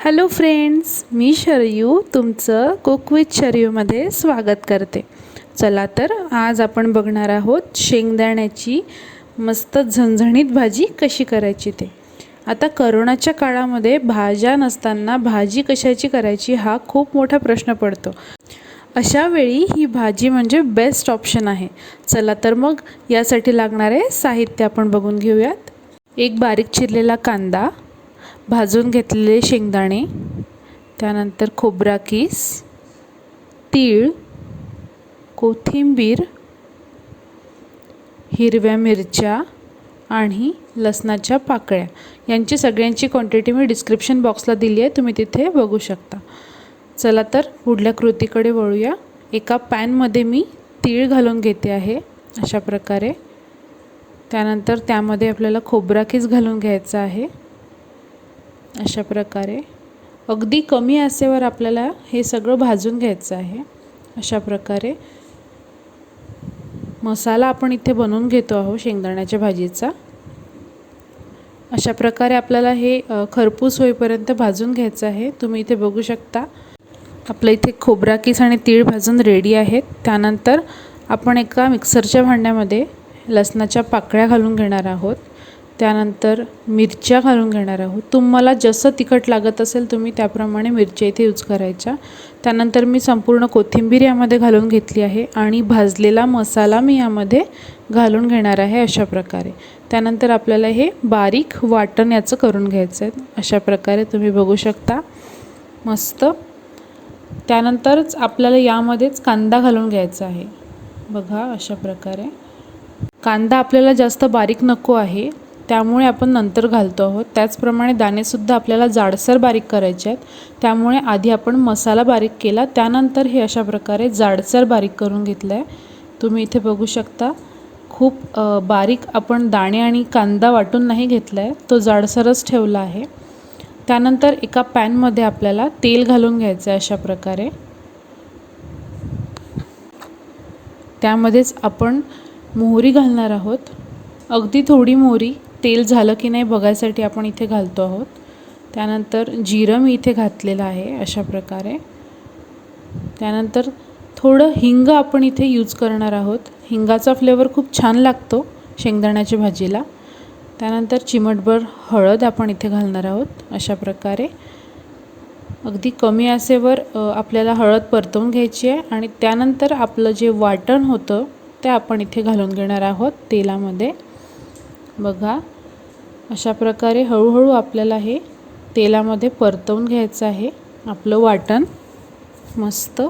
Hello friends मी शरयू तुमचं कुकविथ शरयूमध्ये स्वागत करते. चला तर आज आपण बघणार आहोत शेंगदाण्याची मस्त झणझणीत भाजी कशी करायची ते. आता करोनाच्या काळामध्ये भाज्या नसताना भाजी कशाची करायची हा खूप मोठा प्रश्न पडतो. अशा वेळी ही भाजी म्हणजे बेस्ट ऑप्शन आहे. चला तर मग यासाठी लागणारे साहित्य आपण बघून घेऊयात. एक बारीक चिरलेला कांदा भाजून घेतलेले शेंगदाणे त्यानंतर खोबरा किस तीळ कोथिंबीर हिरव्या मिरच्या आणि लसणाच्या पाकळ्या. यांची सगळ्यांची क्वांटिटी मी डिस्क्रिप्शन बॉक्सला दिली आहे तुम्ही तिथे बघू शकता. चला तर पुढल्या कृतीकडे वळूया. एका पॅनमध्ये मी तीळ घालून घेते आहे अशा प्रकारे. त्यानंतर त्यामध्ये आपल्याला खोबरा किस घालून घ्यायचा आहे. अशा प्रकारे. अगदी कमी आसेवर आपल्याला हे सगळं भाजून घ्यायचं आहे. अशा प्रकारे. मसाला आपण इथे बनवून घेतो आहोत शेंगदाण्याच्या भाजीचा. अशा प्रकारे आपल्याला हे खरपूस होईपर्यंत भाजून घ्यायचं आहे. तुम्ही इथे बघू शकता. आपल्या इथे खोबरा किस आणि तीळ भाजून रेडी आहेत. त्यानंतर आपण एका मिक्सरच्या भांड्यामध्ये लसणाच्या पाकळ्या घालून घेणार आहोत. त्यानंतर मिरच्या घालून घेणार आहोत. तुम्हाला जसं तिखट लागत असेल तुम्ही त्याप्रमाणे मिरच्या इथे यूज करायच्या. त्यानंतर मी संपूर्ण कोथिंबीर यामध्ये घालून घेतली आहे आणि भाजलेला मसाला मी यामध्ये घालून घेणार आहे अशा प्रकारे. त्यानंतर आपल्याला हे बारीक वाटण याचं करून घ्यायचं आहे. अशा प्रकारे तुम्ही बघू शकता. मस्त. त्यानंतरच आपल्याला यामध्येच कांदा घालून घ्यायचा आहे. बघा अशा प्रकारे. कांदा आपल्याला जास्त बारीक नको आहे. त्यामुळे आपण नंतर घालतो आहोत. त्याचप्रमाणे दाणेसुद्धा आपल्याला जाडसर बारीक करायचे आहेत. त्यामुळे आधी आपण मसाला बारीक केला. त्यानंतर हे अशा प्रकारे जाडसर बारीक करून घेतलं आहे तुम्ही इथे बघू शकता. खूप बारीक आपण दाणे आणि कांदा वाटून नाही घेतला आहे तो जाडसरच ठेवला आहे. त्यानंतर एका पॅनमध्ये आपल्याला तेल घालून घ्यायचं आहे अशा प्रकारे. त्यामध्येच आपण मोहरी घालणार आहोत. अगदी थोडी मोहरी तेल झालं की नाही बघायसाठी आपण इथे घालतो आहोत. त्यानंतर जिरं मी इथे घातलेलं आहे अशा प्रकारे. त्यानंतर थोडं हिंग आपण इथे यूज करणार आहोत. हिंगाचा फ्लेवर खूप छान लागतो शेंगदाण्याच्या भाजीला. त्यानंतर चिमटभर हळद आपण इथे घालणार आहोत अशा प्रकारे. अगदी कमी आसेवर आपल्याला हळद परतवून घ्यायची आहे आणि त्यानंतर आपलं जे वाटण होतं ते आपण इथे घालून घेणार आहोत तेलामध्ये. बघा अशा प्रकारे हळूहळू आपल्याला हे तेलामध्ये परतवून घ्यायचं आहे. आपलं वाटण मस्त.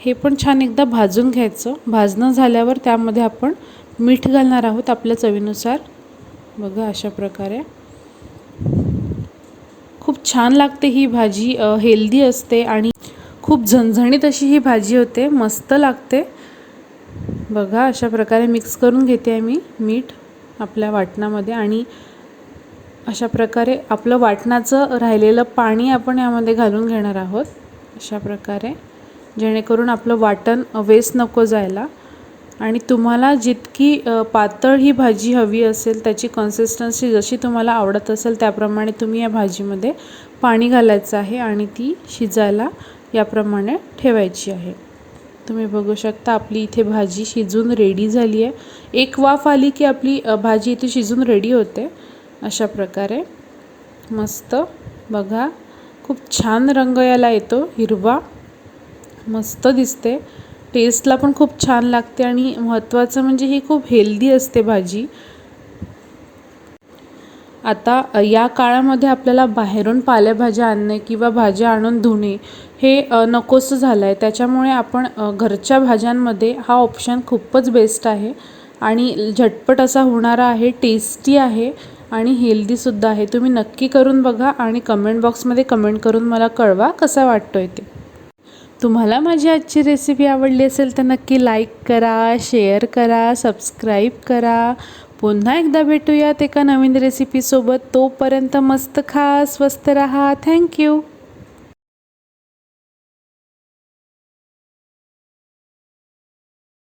हे पण छान एकदा भाजून घ्यायचं. भाजणं झाल्यावर त्यामध्ये आपण मीठ घालणार आहोत आपल्या चवीनुसार. बघा अशा प्रकारे. खूप छान लागते ही भाजी. हेल्दी असते आणि खूप झणझणीत अशी ही भाजी होते. मस्त लागते. बघा अशा प्रकारे मिक्स करून घेते आहे मी मीठ आपल्या वाटणामध्ये आणि अशा प्रकारे आपलं वाटणाचं राहिलेलं पाणी आपण यामध्ये घालून घेणार आहोत. अशा प्रकारे जेणेकरून आपलं वाटण वेस्ट नको जायला आणि तुम्हाला जितकी पातळ ही भाजी हवी असेल त्याची कन्सिस्टन्सी जशी तुम्हाला आवडत असेल त्याप्रमाणे तुम्ही या भाजीमध्ये पाणी घालायचं आहे आणि ती शिजायला याप्रमाणे ठेवायची आहे. तुम्ही बघू शकता आपली इथे भाजी शिजून रेडी झाली आहे. एक वाफ आली की आपली भाजी इथे शिजून रेडी होते. अशा प्रकारे. मस्त. बघा. खूप छान रंग याला येतो हिरवा. मस्त दिसते. टेस्टला पण खूप छान लागते आणि महत्त्वाचं म्हणजे ही खूप हेल्दी असते भाजी. आता या काळामध्ये आपल्याला बाहेरून पालेभाज्या आणणे किंवा भाज्या आणून धुणे हे नकोसं झालं आहे त्याच्यामुळे आपण घरच्या भाज्यांमध्ये हा ऑप्शन खूपच बेस्ट आहे. आणि झटपट असा होणारा आहे टेस्टी आहे आणि हेल्दीसुद्धा आहे. तुम्ही नक्की करून बघा आणि कमेंट बॉक्समध्ये कमेंट करून मला कळवा कसा वाटतो आहे ते. तुम्हाला माझी आजची रेसिपी आवडली असेल तर नक्की लाईक करा शेअर करा सबस्क्राईब करा. पुन्हा एकदा भेटूयात एका नवीन रेसिपीसोबत तोपर्यंत मस्त खा स्वस्त रहा. थँक्यू